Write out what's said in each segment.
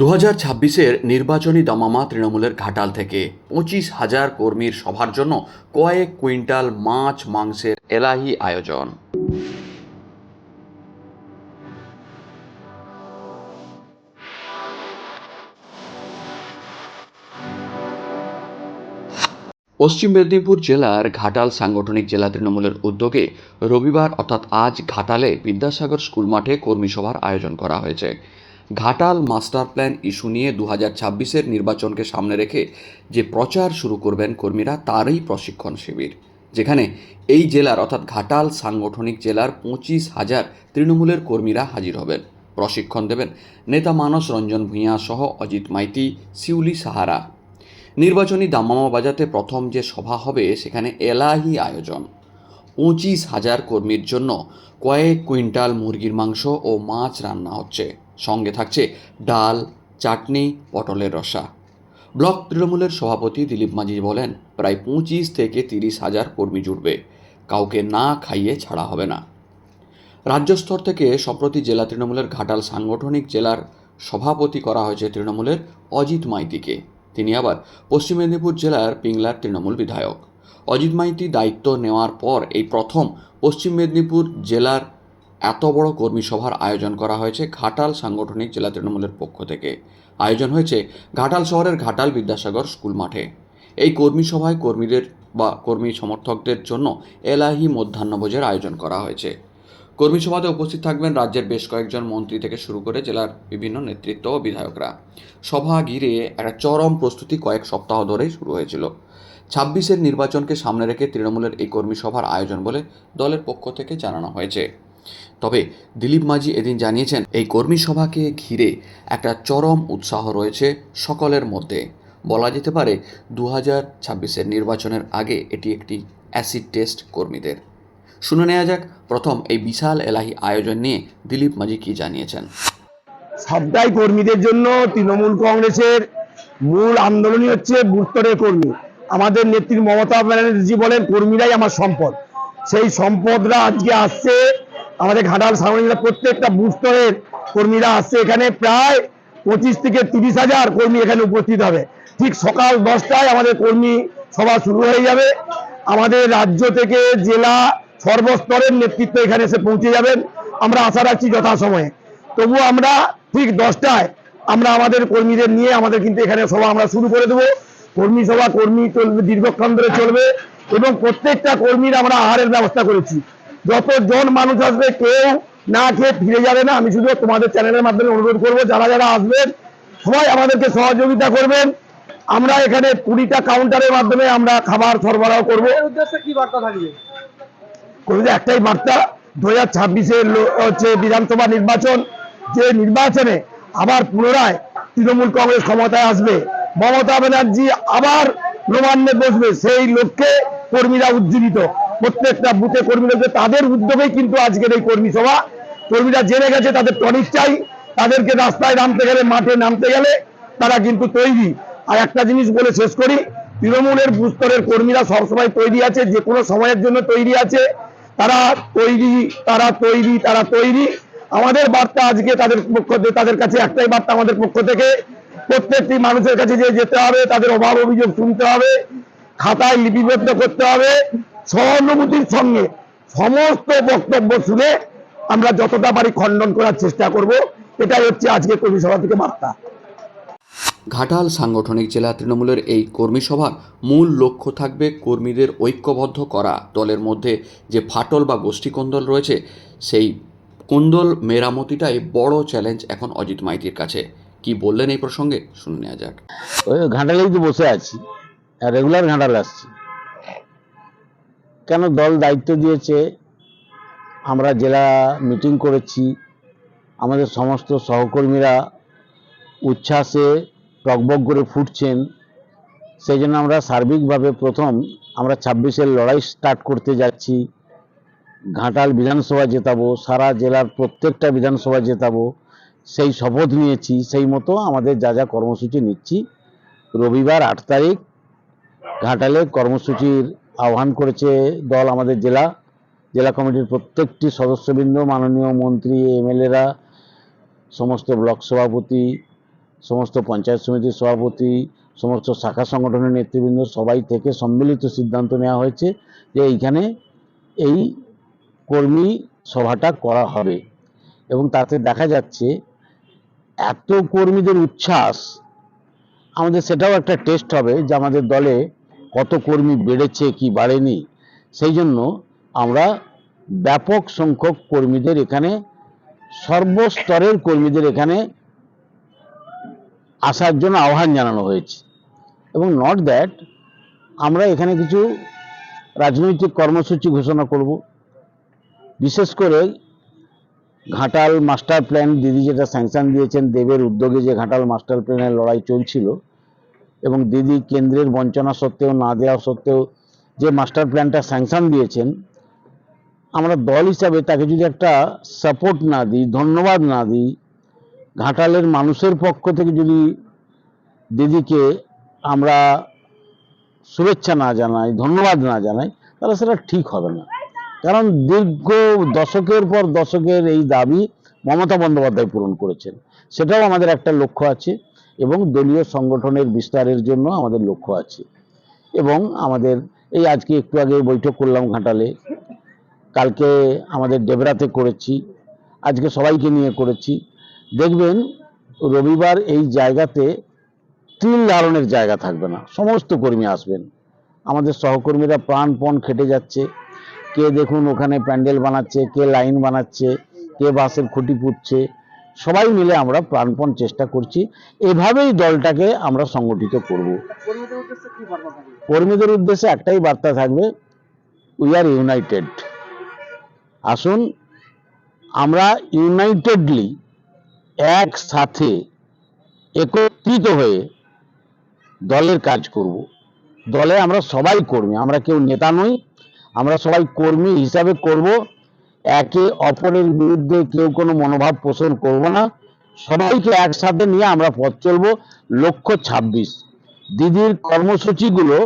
দু হাজার ছাব্বিশের নির্বাচনী দামামা তৃণমূলের ঘাটাল থেকে পঁচিশ হাজার কর্মীর সভার জন্য কয়েক কুইন্টাল মাছ মাংসের এলাহি আয়োজন। পশ্চিম মেদিনীপুর জেলার ঘাটাল সাংগঠনিক জেলা তৃণমূলের উদ্যোগে রবিবার, অর্থাৎ আজ, ঘাটালে বিদ্যাসাগর স্কুল মাঠে কর্মী সভার আয়োজন করা হয়েছে। ঘাটাল মাস্টার প্ল্যান ইস্যু নিয়ে দু হাজার ছাব্বিশের নির্বাচনকে সামনে রেখে যে প্রচার শুরু করবেন কর্মীরা, তারই প্রশিক্ষণ শিবির, যেখানে এই জেলার অর্থাৎ ঘাটাল সাংগঠনিক জেলার পঁচিশ হাজার তৃণমূলের কর্মীরা হাজির হবেন। প্রশিক্ষণ দেবেন নেতা মানস রঞ্জন ভূঁইয়া সহ অজিত মাইতি, শিউলি সাহারা। নির্বাচনী দামামা বাজাতে প্রথম যে সভা হবে, সেখানে এলাহি আয়োজন। পঁচিশ হাজার কর্মীর জন্য কয়েক কুইন্টাল মুরগির মাংস ও মাছ রান্না হচ্ছে। সঙ্গে থাকছে ডাল, চাটনি, পটলের রসা। ব্লক তৃণমূলের সভাপতি দিলীপ মাঝি বলেন, প্রায় পঁচিশ থেকে তিরিশ হাজার কর্মী জুটবে। কাউকে না খাইয়ে ছাড়া হবে না। রাজ্য স্তর থেকে সম্প্রতি জেলা তৃণমূলের ঘাটাল সাংগঠনিক জেলার সভাপতি করা হয়েছে তৃণমূলের অজিত মাইতিকে। তিনি আবার পশ্চিম মেদিনীপুর জেলার পিংলার তৃণমূল বিধায়ক। অজিত মাইতি দায়িত্ব নেওয়ার পর এই প্রথম পশ্চিম মেদিনীপুর জেলার এত বড় কর্মী সভার আয়োজন করা হয়েছে ঘাটাল সাংগঠনিক জেলা তৃণমূলের পক্ষ থেকে। আয়োজন হয়েছে ঘাটাল শহরের ঘাটাল বিদ্যাসাগর স্কুল মাঠে। এই কর্মী সভায় কর্মীদের বা কর্মী সমর্থকদের জন্য এলাহি মধ্যাহ্নভোজের আয়োজন করা হয়েছে। কর্মী সভাতে উপস্থিত থাকবেন রাজ্যের বেশ কয়েকজন মন্ত্রী থেকে শুরু করে জেলার বিভিন্ন নেতৃত্ব ও বিধায়করা। সভা ঘিরে একটা চরম প্রস্তুতি কয়েক সপ্তাহ ধরেই শুরু হয়েছিল। ছাব্বিশের নির্বাচনকে সামনে রেখে তৃণমূলের এই কর্মী সভার আয়োজন বলে দলের পক্ষ থেকে জানানো হয়েছে। তবে দিলীপ মাঝি এদিন জানিয়েছেন, এই কর্মী সভাকে ঘিরে একটা চরম উৎসাহ রয়েছে সকলের মধ্যে। বলা যেতে পারে দু হাজার ছাব্বিশের নির্বাচনের আগে এটি একটি অ্যাসিড টেস্ট কর্মীদের। শুনে নেওয়া যাক, প্রথম এই বিশাল এলাহি আয়োজন নিয়ে দিলীপ মাঝি কি জানিয়েছেন। সবটাই কর্মীদের জন্য তৃণমূল কংগ্রেসের মূল আন্দোলনই হচ্ছে বুস্তরের কর্মী। আমাদের নেত্রী মমতা ব্যানার্জি বলেন, কর্মীরাই আমার সম্পদ। সেই সম্পদরা আজকে আসছে আমাদের ঘাটাল সামনে প্রত্যেকটা বুস্তরের কর্মীরা আসছে। এখানে প্রায় পঁচিশ থেকে তিরিশ হাজার কর্মী এখানে উপস্থিত হবে। ঠিক সকাল দশটায় আমাদের কর্মী সভা শুরু হয়ে যাবে। আমাদের রাজ্য থেকে জেলা সর্বস্তরের নেতৃত্ব এখানে এসে পৌঁছে যাবেন। আমরা আশা রাখছি যথাসময়ে। তবু আমরা ঠিক দশটায় আমরা আমাদের কর্মীদের নিয়ে আমাদের কিন্তু এখানে সভা আমরা শুরু করে দেবো। কর্মী সভা, কর্মী চলবে দীর্ঘক্ষণ ধরে চলবে এবং প্রত্যেকটা কর্মীর আমরা আহারের ব্যবস্থা করেছি। যতজন মানুষ আসবে কেউ না খেয়ে ফিরে যাবে না। আমি শুধু তোমাদের চ্যানেলের মাধ্যমে অনুরোধ করব যারা যারা আসবেন সবাই আমাদেরকে সহযোগিতা করবেন। আমরা এখানে কুড়িটা কাউন্টারের মাধ্যমে আমরা খাবার সরবরাহ করব। উদ্দেশ্যে কি বার্তা থাকবে? একটাই বার্তা দু হাজার ছাব্বিশের হচ্ছে বিধানসভা নির্বাচন যে নির্বাচনে আবার পুনরায় তৃণমূল কংগ্রেস ক্ষমতায় আসবে মমতা ব্যানার্জি আবার নবান্নে বসবে সেই লক্ষ্যে কর্মীরা উজ্জীবিত। প্রত্যেকটা বুথে কর্মীরা যে তাদের উদ্যোগেই কিন্তু আজকের এই কর্মী সভা। কর্মীরা জেনে গেছে, তাদের টনিক চাই। তাদেরকে রাস্তায় নামতে গেলে, মাঠে নামতে গেলে তারা কিন্তু তৈরি। আর একটা জিনিস বলে শেষ করি, তৃণমূলের বুস্তরের কর্মীরা সবসময় তৈরি আছে, যে কোনো সময়ের জন্য তৈরি আছে। তারা তৈরি তারা তৈরি তারা তৈরি। আমাদের বার্তা আজকে তাদের পক্ষ তাদের কাছে একটাই বার্তা আমাদের পক্ষ থেকে, প্রত্যেকটি মানুষের কাছে যে যেতে হবে, তাদের অভাব অভিযোগ শুনতে হবে, খাতায় লিপিবদ্ধ করতে হবে। সহানুভূতির সঙ্গে সমস্ত বক্তব্য শুনে আমরা যতটা পারি খণ্ডন করার চেষ্টা করব। এটাই হচ্ছে আজকে কর্মী সভা থেকে বার্তা। ঘাটাল সাংগঠনিক জেলা তৃণমূলের এই কর্মী সভার মূল লক্ষ্য থাকবে কর্মীদের ঐক্যবদ্ধ করা। দলের মধ্যে যে ফাটল বা গোষ্ঠী কোন্দল রয়েছে সেই কোন্দল মেরামতিটাই বড় চ্যালেঞ্জ এখন অজিত মাইতির কাছে। কি বললেন এই প্রসঙ্গে শুনে নেওয়া যাক। ওই ঘাটালেই তো বসে আছি। রেগুলার ঘাটাল আসছি। কেন দল দায়িত্ব দিয়েছে? আমরা জেলা মিটিং করেছি। আমাদের সমস্ত সহকর্মীরা উচ্ছ্বাসে টকবক করে ফুটছেন। সেই জন্য আমরা সার্বিকভাবে প্রথম আমরা ছাব্বিশের লড়াই স্টার্ট করতে যাচ্ছি। ঘাটাল বিধানসভা জেতাবো, সারা জেলার প্রত্যেকটা বিধানসভা জেতাবো। সেই শপথ নিয়েছি, সেই মতো আমাদের যা যা কর্মসূচি নিচ্ছি। রবিবার আট তারিখ, ঘাটালে কর্মসূচির আহ্বান করেছে দল আমাদের জেলা জেলা কমিটির প্রত্যেকটি সদস্যবৃন্দ, মাননীয় মন্ত্রী, এমএলএরা, সমস্ত ব্লক সভাপতি, সমস্ত পঞ্চায়েত সমিতির সভাপতি, সমস্ত শাখা সংগঠনের নেতৃবৃন্দ, সবাই থেকে সম্মিলিত সিদ্ধান্ত নেওয়া হয়েছে যে এইখানে এই কর্মী সভাটা করা হবে। এবং তাতে দেখা যাচ্ছে এত কর্মীদের উচ্ছ্বাস, আমাদের সেটাও একটা টেস্ট হবে যে আমাদের দলে কত কর্মী বেড়েছে, কি বাড়েনি, সেই জন্য আমরা ব্যাপক সংখ্যক কর্মীদের এখানে, সর্বস্তরের কর্মীদের এখানে আসার জন্য আহ্বান জানানো হয়েছে। এবং নট দ্যাট আমরা এখানে কিছু রাজনৈতিক কর্মসূচি ঘোষণা করব। বিশেষ করে ঘাটাল মাস্টার প্ল্যান, দিদি যেটা স্যাংশন দিয়েছেন, দেবের উদ্যোগে যে ঘাটাল মাস্টার প্ল্যানের লড়াই চলছিল এবং দিদি কেন্দ্রের বঞ্চনা সত্ত্বেও, না দেওয়া সত্ত্বেও যে মাস্টার প্ল্যানটা স্যাংশন দিয়েছেন, আমরা দল হিসাবে তাকে যদি একটা সাপোর্ট না দিই, ধন্যবাদ না দিই, ঘাটালের মানুষের পক্ষ থেকে যদি দিদিকে আমরা শুভেচ্ছা না জানাই, ধন্যবাদ না জানাই, তাহলে সেটা ঠিক হবে না। কারণ দীর্ঘ দশকের পর দশকের এই দাবি মমতা বন্দ্যোপাধ্যায় পূরণ করেছেন। সেটাও আমাদের একটা লক্ষ্য আছে। এবং দলীয় সংগঠনের বিস্তারের জন্য আমাদের লক্ষ্য আছে। এবং আমাদের এই আজকে একটু আগে বৈঠক করলাম ঘাটালে। কালকে আমাদের ডেবরাতে করেছি। আজকে সবাইকে নিয়ে করেছি। দেখবেন, রবিবার এই জায়গাতে তিন ধারণের জায়গা থাকবে না। সমস্ত কর্মী আসবেন। আমাদের সহকর্মীরা প্রাণপণ খেটে যাচ্ছে। কে দেখুন ওখানে প্যান্ডেল বানাচ্ছে, কে লাইন বানাচ্ছে, কে বাসের খুঁটি পুঁতছে। সবাই মিলে আমরা প্রাণপণ চেষ্টা করছি। এভাবেই দলটাকে আমরা সংগঠিত করব। কর্মীদের উদ্দেশ্যে একটাই বার্তা থাকবে উই আর ইউনাইটেড আসুন, আমরা ইউনাইটেডলি একসাথে একত্রিত হয়ে দলের কাজ করব। দলে আমরা সবাই কর্মী, আমরা কেউ নেতা নই, আমরা সবাই কর্মী হিসাবে করব। একে অপরের বিরুদ্ধে কেউ কোনো মনোভাব পোষণ করব না। সবাইকে একসাথে নিয়ে আমরা পথ চলব, লক্ষ্য ছাব্বিশ। দিদির কর্মসূচিগুলো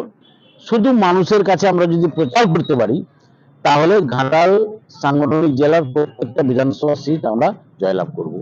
শুধু মানুষের কাছে আমরা যদি প্রচার করতে পারি, তাহলে ঘাটাল সাংগঠনিক জেলার প্রত্যেকটা বিধানসভা সিট আমরা জয়লাভ করব।